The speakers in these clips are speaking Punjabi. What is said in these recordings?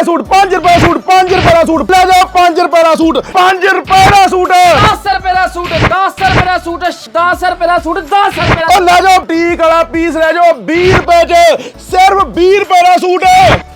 ਰੁਪਏ ਸੂਟ 5 ਰੁਪਏ ਸੂਟ 5 ਰੁਪਏ ਦਾ ਸੂਟ ਲੈ ਜਾਓ 5 ਰੁਪਏ ਦਾ ਸੂਟ 5 ਰੁਪਏ ਦਾ ਸੂਟ 10 ਰੁਪਏ ਦਾ ਸੂਟ 10 ਰੁਪਏ ਦਾ ਸੂਟ 10 ਰੁਪਏ ਦਾ ਸੂਟ 10 ਰੁਪਏ ਦਾ ਉਹ ਲੈ ਜਾਓ ਟੀਕ ਵਾਲਾ ਪੀਸ ਲੈ ਜਾਓ 20 ਰੁਪਏ 'ਚ ਸਿਰਫ 20 ਰੁਪਏ ਦਾ ਸੂਟ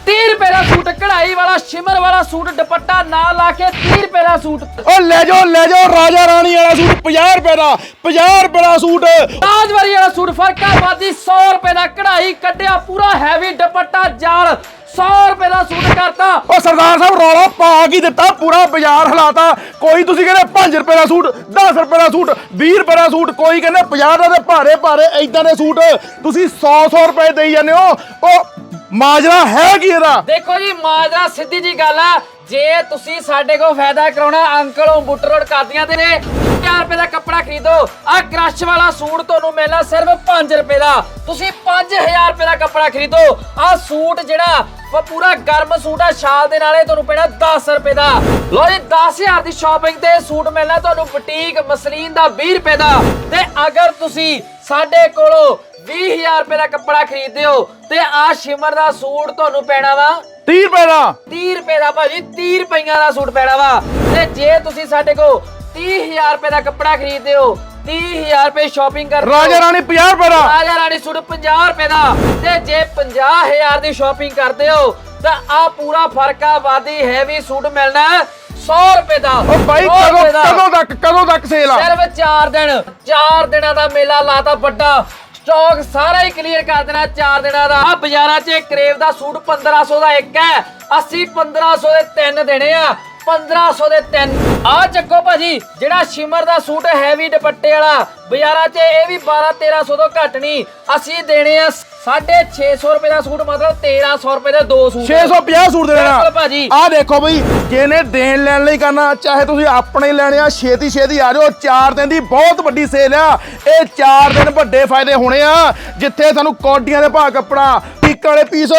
30 ਰੁਪਏ ਦਾ ਸੂਟ ਕਢਾਈ ਵਾਲਾ ਸ਼ਿਮਰ ਵਾਲਾ ਸੂਟ ਦੁਪੱਟਾ ਨਾ ਲਾ ਕੇ 30 ਰੁਪਏ ਦਾ ਸੂਟ ਉਹ ਲੈ ਜਾਓ ਲੈ ਜਾਓ ਰਾਜਾ ਰਾਣੀ ਵਾਲਾ ਸੂਟ 50 ਰੁਪਏ ਦਾ 50 ਰੁਪਏ ਦਾ ਸੂਟ ਤਾਜਵਾਰੀ ਵਾਲਾ ਸੂਟ ਫਰਕਾਬਾਦੀ 100 ਰੁਪਏ ਦਾ ਕਢਾਈ ਕੱਢਿਆ ਪੂਰਾ ਹੈਵੀ ਦੁਪੱਟਾ ਜਾਲ 100 ਰੁਪਏ ਦਾ ਸੂਟ ਕਰਤਾ। ਉਹ ਸਰਦਾਰ ਸਾਹਿਬ ਰੌਲਾ ਪਾ ਕੀ ਦਿੱਤਾ? ਪੂਰਾ ਬਾਜ਼ਾਰ ਹਲਾਤਾ। ਕੋਈ ਤੁਸੀਂ ਕਹਿੰਦੇ 5 ਰੁਪਏ ਦਾ ਸੂਟ 10 ਰੁਪਏ ਦਾ ਸੂਟ 20 ਰੁਪਏ ਦਾ ਸੂਟ ਕੋਈ ਕਹਿੰਦੇ 50 ਦਾ ਤੇ ਭਾਰੇ ਭਾਰੇ ਐਦਾਂ ਦੇ ਸੂਟ ਤੁਸੀਂ 100 100 ਰੁਪਏ ਦੇਈ ਜਾਂਦੇ ਹੋ। ਉਹ ਮਾਜਰਾ ਹੈ ਕੀ ਇਹਦਾ? ਦੇਖੋ ਜੀ ਮਾਜਰਾ ਸਿੱਧੀ ਜੀ ਗੱਲ ਆ। ਜੇ ਤੁਸੀਂ ਸਾਡੇ ਕੋਲ ਫਾਇਦਾ ਕਰਾਉਣਾ ਅੰਕਲ ਬੁੱਟ ਰੋਡ ਕਾਦੀਆਂ ਤੇ ਨੇ 4 ਰੁਪਏ ਦਾ ਕੱਪੜਾ ਖਰੀਦੋ। ਆ ਕ੍ਰਸ਼ ਵਾਲਾ ਸੂਟ ਤੁਹਾਨੂੰ ਮਿਲਣਾ ਸਿਰਫ 5 ਰੁਪਏ ਦਾ। ਤੁਸੀਂ 5000 ਰੁਪਏ ਦਾ ਕੱਪੜਾ ਖਰੀਦੋ। ਆ ਸੂਟ ਜਿਹੜਾ ਉਹ ਪੂਰਾ ਗਰਮ ਸੂਟ ਆ ਸ਼ਾਲ ਦੇ ਨਾਲੇ ਤੁਹਾਨੂੰ ਪੈਣਾ 10 ਰੁਪਏ ਦਾ। ਲੋ ਜੀ 10000 ਦੀ ਸ਼ਾਪਿੰਗ ਤੇ ਸੂਟ ਮਿਲਣਾ ਤੁਹਾਨੂੰ ਬੁਟੀਕ ਮਸਲੀਨ ਦਾ 20 ਰੁਪਏ ਦਾ। ਤੇ ਅਗਰ ਤੁਸੀਂ ਸਾਡੇ ਕੋਲੋਂ 20000 ਰੁਪਏ ਦਾ ਕੱਪੜਾ ਖਰੀਦਦੇ ਹੋ ਤੇ ਆ ਸ਼ਿਮਰ ਦਾ ਸੂਟ ਤੁਹਾਨੂੰ ਪੈਣਾ ਵਾ 30 ਰੁਪਏ ਦਾ। 30 ਰੁਪਏ ਦਾ ਭਾਜੀ 30 ਰੁਪਈਆਂ ਦਾ ਸੂਟ ਪੈਣਾ ਵਾ। ਤੇ ਜੇ ਤੁਸੀਂ ਸਾਡੇ ਕੋਲ 30000 ਰੁਪਏ ਦਾ ਕੱਪੜਾ ਖਰੀਦਦੇ ਹੋ 30000 ਰੁਪਏ ਸ਼ਾਪਿੰਗ ਕਰਦੇ ਹੋ ਰਾਜਾ ਰਾਣੀ 50 ਰੁਪਏ ਦਾ। ਰਾਜਾ ਰਾਣੀ ਸੂਟ 50 ਰੁਪਏ ਦਾ। ਤੇ ਜੇ 50000 ਦੀ ਸ਼ਾਪਿੰਗ ਕਰਦੇ ਹੋ ਤਾਂ ਆ ਪੂਰਾ ਫਰਕਾ ਵਾਦੀ ਹੈਵੀ ਸੂਟ ਮਿਲਣਾ ਹੈ 100 ਰੁਪਏ ਦਾ। ਉਹ ਬਾਈ 100 ਕਦੋਂ ਰੁਪਏ ਦਾ। ਕਦੋਂ ਤੱਕ ਕਦੋਂ ਤੱਕ ਸੇਲ ਆ? ਸਿਰਫ 4 ਦਿਨ। 4 ਦਿਨਾਂ ਦਾ ਮੇਲਾ ਲਾਤਾ ਵੱਡਾ। ਸਟਾਕ ਸਾਰਾ ਹੀ ਕਲੀਅਰ ਕਰ ਦੇਣਾ 4 ਦਿਨਾਂ ਦਾ। ਆ ਬਾਜ਼ਾਰਾਂ 'ਚ ਕਰੇਵ ਦਾ ਸੂਟ 1500 ਦਾ ਇੱਕ ਹੈ। ਅਸੀਂ 1500 ਦੇ ਤਿੰਨ ਦੇਣੇ ਆ। 1500 ਦੇ ਤਿੰਨ। ਆ ਚੱਕੋ ਭਾਜੀ ਜਿਹੜਾ ਸ਼ਿਮਰ ਦਾ ਸੂਟ ਹੈਵੀ ਦੁਪੱਟੇ ਵਾਲਾ ਬਾਜ਼ਾਰਾਂ 'ਚ ਇਹ ਵੀ 12 1300 ਤੋਂ ਘੱਟ ਨਹੀਂ। ਅਸੀਂ ਦੇਣੇ ਆ 650 ਰੁਪਏ ਦਾ ਸੂਟ ਮਤਲਬ 1300 ਰੁਪਏ ਦੇ ਦੋ ਸੂਟ। 650 ਸੂਟ ਦੇ ਬਿਲਕੁਲ ਦੇਣਾ ਭਾਜੀ। ਆ ਦੇਖੋ ਬਈ ਜਿਹਨੇ ਦੇਣ ਲੈਣ ਲਈ ਕਰਨਾ ਚਾਹੇ ਤੁਸੀਂ ਆਪਣੇ ਲੈਣੇ ਆ ਛੇਤੀ ਛੇਤੀ ਆ ਜਾਓ। 4 ਦਿਨ ਦੀ ਬਹੁਤ ਵੱਡੀ ਸੇਲ ਆ। ਇਹ 4 ਦਿਨ ਵੱਡੇ ਫਾਇਦੇ ਹੋਣੇ ਆ। ਜਿੱਥੇ ਤੁਹਾਨੂੰ ਕੋਡੀਆਂ ਦੇ ਭਾਅ ਕੱਪੜਾ ਟਿੱਕ ਵਾਲੇ ਪੀਸ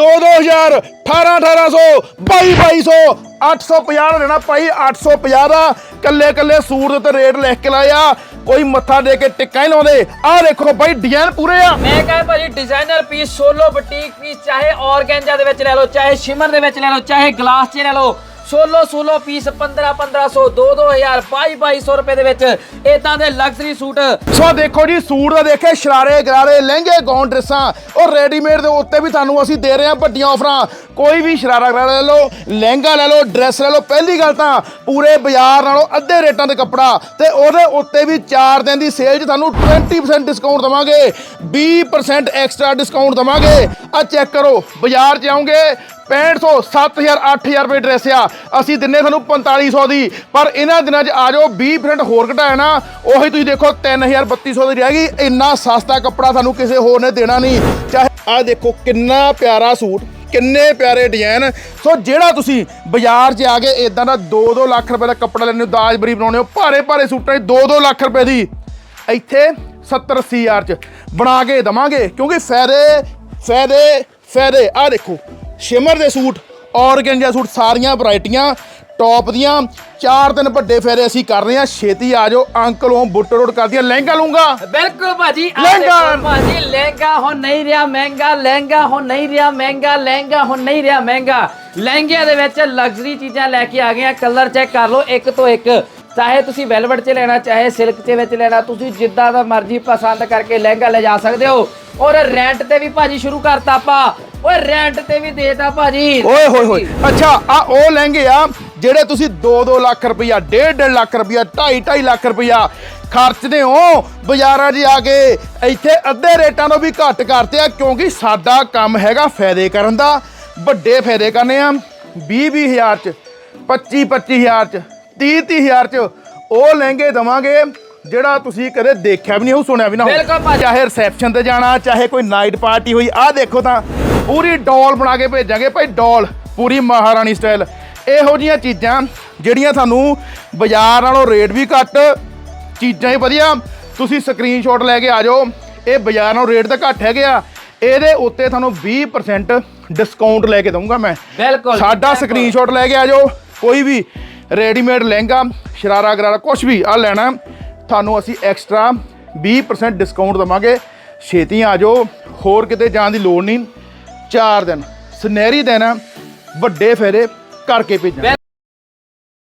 2 2000 18 1800 22 2200 850 ਦਾ ਲੈਣਾ ਭਾਈ 850 ਦਾ। ਕੱਲੇ ਕੱਲੇ ਸੂਟ ਦੇ ਉੱਤੇ ਰੇਟ ਲਿਖ ਕੇ ਲਾਇਆ ਕੋਈ ਮੱਥਾ ਦੇ ਕੇ ਟਿੱਕਾ ਹੀ ਲਾਉਂਦੇ। ਆਹ ਦੇਖੋ ਭਾਈ ਡਿਜ਼ਾਈਨ ਪੂਰੇ ਆ। ਮੈਂ ਕਹਾਂ ਭਾਜੀ designer piece solo boutique piece ਚਾਹੇ ਆਰਗੈਂਜਾ ਦੇ ਵਿੱਚ ਲੈ ਲਓ, ਚਾਹੇ ਸ਼ਿਮਰ ਦੇ ਵਿੱਚ ਲੈ ਲਓ, ਚਾਹੇ ਗਲਾਸ 'ਚ ਲੈ ਲਓ ਸੋਲੋ ਸੋਲੋ ਪੀਸ 15 1500 2 2000 22 2200 ਰੁਪਏ ਦੇ ਵਿੱਚ ਇਦਾਂ ਦੇ ਲਗਜ਼ਰੀ ਸੂਟ। ਸੋ ਦੇਖੋ ਜੀ, ਸੂਟ ਦਾ ਦੇਖੇ, ਸ਼ਰਾਰੇ, ਗਰਾਰੇ, ਲਹਿੰਗੇ ਗੌਨ ਡਰੈਸਾਂ, ਔਰ ਰੈਡੀਮੇਡ ਦੇ ਉੱਤੇ ਵੀ ਤੁਹਾਨੂੰ ਅਸੀਂ ਦੇ ਰਹੇ ਹਾਂ ਵੱਡੀਆਂ ਆਫਰਾਂ। ਕੋਈ ਵੀ ਸ਼ਰਾਰਾ ਗਰਾਰਾ ਲੈ ਲਓ, ਲਹਿੰਗਾ ਲੈ ਲਓ ਡਰੈਸ ਲੈ ਲਓ, ਪਹਿਲੀ ਗੱਲ ਤਾਂ ਪੂਰੇ ਬਾਜ਼ਾਰ ਨਾਲੋਂ ਅੱਧੇ ਰੇਟਾਂ ਤੇ ਕੱਪੜਾ ਤੇ ਉਹਦੇ ਉੱਤੇ ਵੀ 4 ਦਿਨ ਦੀ ਸੇਲ 'ਚ ਤੁਹਾਨੂੰ 20% ਡਿਸਕਾਊਂਟ ਦਵਾਂਗੇ 20% ਐਕਸਟਰਾ ਡਿਸਕਾਊਂਟ ਦਵਾਂਗੇ। ਆ ਚੈੱਕ ਕਰੋ, ਬਾਜ਼ਾਰ 'ਚ ਆਉਂਗੇ 6500 7000 8000 ਰੁਪਏ ਡਰੈਸ ਆ। ਅਸੀਂ ਦਿੰਨੇ ਤੁਹਾਨੂੰ 4500 ਦੀ, ਪਰ ਇਹਨਾਂ ਦਿਨਾਂ 'ਚ ਆ ਜਾਓ 20% ਹੋਰ ਘਟਾਇਆ ਨਾ ਉਹੀ ਤੁਸੀਂ ਦੇਖੋ 3000 3200 ਦੀ ਰਹਿ ਗਈ, ਇੰਨਾ ਸਸਤਾ ਕੱਪੜਾ ਤੁਹਾਨੂੰ ਕਿਸੇ ਹੋਰ ਨੇ ਦੇਣਾ ਨਹੀਂ। ਚਾਹੇ ਆ ਦੇਖੋ, ਕਿੰਨਾ ਪਿਆਰਾ ਸੂਟ, ਕਿੰਨੇ ਪਿਆਰੇ ਡਿਜ਼ਾਈਨ ਸੋ ਜਿਹੜਾ ਤੁਸੀਂ ਬਾਜ਼ਾਰ 'ਚ ਆ ਕੇ ਇਦਾਂ ਦਾ 2-2 ਲੱਖ ਰੁਪਏ ਦਾ ਕੱਪੜਾ ਲੈਣੇ ਹੋ, ਦਾਜ ਬਰੀ ਬਣਾਉਣੇ ਹੋ ਭਾਰੇ ਭਾਰੇ ਸੂਟਾਂ 'ਚ 2-2 ਲੱਖ ਰੁਪਏ ਦੀ। ਇੱਥੇ 70 80 ਹਜ਼ਾਰ 'ਚ ਬਣਾ ਕੇ ਦਵਾਂਗੇ, ਕਿਉਂਕਿ ਫਾਇਦੇ ਫਾਇਦੇ ਫਾਇਦੇ ਆ ਦੇਖੋ ਸ਼ਿਮਰ ਦੇ ਸੂਟ ਔਰਗੈਂਜਾ ਸੂਟ ਸਾਰੀਆਂ ਵੈਰਾਈਟੀਆਂ ਟੌਪ ਦੀਆਂ ਚਾਰ ਦਿਨ ਵੱਡੇ ਫਾਇਦੇ ਅਸੀਂ ਕਰ ਰਹੇ ਹਾਂ। ਛੇਤੀ ਆ ਜਾਓ ਅੰਕਲ ਉਹ ਬੁੱਟ ਰੋਡ ਕਰਦੀਆਂ ਲਹਿੰਗਾ ਲੂੰਗਾ ਬਿਲਕੁਲ ਭਾਜੀ ਲਹਿੰਗਾ। ਭਾਜੀ ਲਹਿੰਗਾ ਹੁਣ ਨਹੀਂ ਰਿਹਾ ਮਹਿੰਗਾ ਲਹਿੰਗਾ ਹੁਣ ਨਹੀਂ ਰਿਹਾ ਮਹਿੰਗਾ ਲਹਿੰਗਾ ਹੁਣ ਨਹੀਂ ਰਿਹਾ ਮਹਿੰਗਾ। ਲਹਿੰਗਿਆਂ ਦੇ ਵਿੱਚ ਲਗਜ਼ਰੀ ਚੀਜ਼ਾਂ ਲੈ ਕੇ ਆ ਗਏ ਆ ਕਲਰ ਚੈੱਕ ਕਰ ਲਓ ਇੱਕ ਤੋਂ ਇੱਕ। ਚਾਹੇ ਤੁਸੀਂ ਵੈਲਵਟ 'ਚ ਲੈਣਾ ਚਾਹੇ ਸਿਲਕ 'ਚ ਵਿੱਚ ਲੈਣਾ ਤੁਸੀਂ ਜਿੱਦਾਂ ਦਾ ਮਰਜ਼ੀ ਪਸੰਦ ਕਰਕੇ ਲਹਿੰਗਾ ਲੈ ਜਾ ਸਕਦੇ ਹੋ। ਔਰ ਰੈਂਟ ਤੇ ਵੀ ਭਾਜੀ ਸ਼ੁਰੂ ਕਰਤਾ ਆਪਾਂ। ਓਏ ਰੈਂਟ ਤੇ ਵੀ ਦੇਤਾ ਭਾਜੀ। ਓਏ, ਹੋਏ ਹੋਏ। ਅੱਛਾ, ਆ ਉਹ ਲਹਿੰਗੇ ਆ, ਜਿਹੜੇ ਤੁਸੀਂ 2-2 ਲੱਖ ਰੁਪਈਆ 1.5 ਲੱਖ ਰੁਪਈਆ 2.5 ਲੱਖ ਰੁਪਇਆ ਖਰਚਦੇ ਹੋ, ਬਾਜ਼ਾਰਾਂ 'ਚ ਆ ਕੇ। ਇੱਥੇ ਅੱਧੇ ਰੇਟਾਂ ਤੋਂ ਵੀ ਘੱਟ ਕਰਤੇ ਆ, ਕਿਉਂਕਿ ਸਾਡਾ ਕੰਮ ਹੈਗਾ ਫਾਇਦੇ ਕਰਨ ਦਾ। ਵੱਡੇ ਫਾਇਦੇ ਕਰਨੇ ਆ 20 ਹਜ਼ਾਰ 'ਚ 25 ਹਜ਼ਾਰ 'ਚ 30 ਹਜ਼ਾਰ 'ਚ। ਉਹ ਲਹਿੰਗੇ ਦਵਾਂਗੇ। ਜਿਹੜਾ ਤੁਸੀਂ ਕਦੇ ਦੇਖਿਆ ਵੀ ਨਹੀਂ ਹੋ ਸੁਣਿਆ ਵੀ ਨਾ ਹੋਵੇ। ਬਿਲਕੁਲ ਭਾਜੀ। ਚਾਹੇ ਰਿਸੈਪਸ਼ਨ ਤੇ ਜਾਣਾ ਚਾਹੇ ਕੋਈ ਨਾਈਟ ਪਾਰਟੀ ਹੋਈ ਆਹ ਦੇਖੋ ਤਾਂ ਪੂਰੀ ਡੋਲ ਬਣਾ ਕੇ ਭੇਜਾਂਗੇ। ਭਾਈ ਡੋਲ ਪੂਰੀ ਮਹਾਰਾਣੀ ਸਟਾਈਲ ਇਹੋ ਜੀਆਂ ਚੀਜ਼ਾਂ ਜਿਹੜੀਆਂ ਤੁਹਾਨੂੰ ਬਾਜ਼ਾਰ ਨਾਲੋਂ ਰੇਟ ਵੀ ਘੱਟ ਚੀਜ਼ਾਂ ਹੀ ਵਧੀਆ। ਤੁਸੀਂ ਸਕਰੀਨਸ਼ਾਟ ਲੈ ਕੇ ਆ ਜਾਓ। ਇਹ ਬਾਜ਼ਾਰ ਨਾਲੋਂ ਰੇਟ ਤਾਂ ਘੱਟ ਹੈਗੇ ਆ। ਇਹਦੇ ਉੱਤੇ ਤੁਹਾਨੂੰ 20% ਡਿਸਕਾਊਂਟ ਲੈ ਕੇ ਦਊਂਗਾ ਮੈਂ। ਬਿਲਕੁਲ। ਸਾਡਾ। ਸਕਰੀਨਸ਼ਾਟ ਲੈ ਕੇ ਆ ਜਾਓ। ਕੋਈ ਵੀ ਰੈਡੀਮੇਡ ਲਹਿੰਗਾ ਸ਼ਰਾਰਾ ਗਰਾਰਾ ਕੁਝ ਵੀ ਆ ਲੈਣਾ। ਤੁਹਾਨੂੰ ਅਸੀਂ ਐਕਸਟਰਾ 20% ਡਿਸਕਾਊਂਟ ਦਵਾਂਗੇ। ਛੇਤੀ ਆ ਜਾਓ, ਹੋਰ ਕਿਤੇ ਜਾਣ ਦੀ ਲੋੜ ਨਹੀਂ। 4 ਦਿਨ, ਸੁਨਹਿਰੀ ਦਿਨ ਆ, ਵੱਡੇ ਫਾਇਦੇ ਕਰਕੇ ਭੇਜਾਂਗੇ।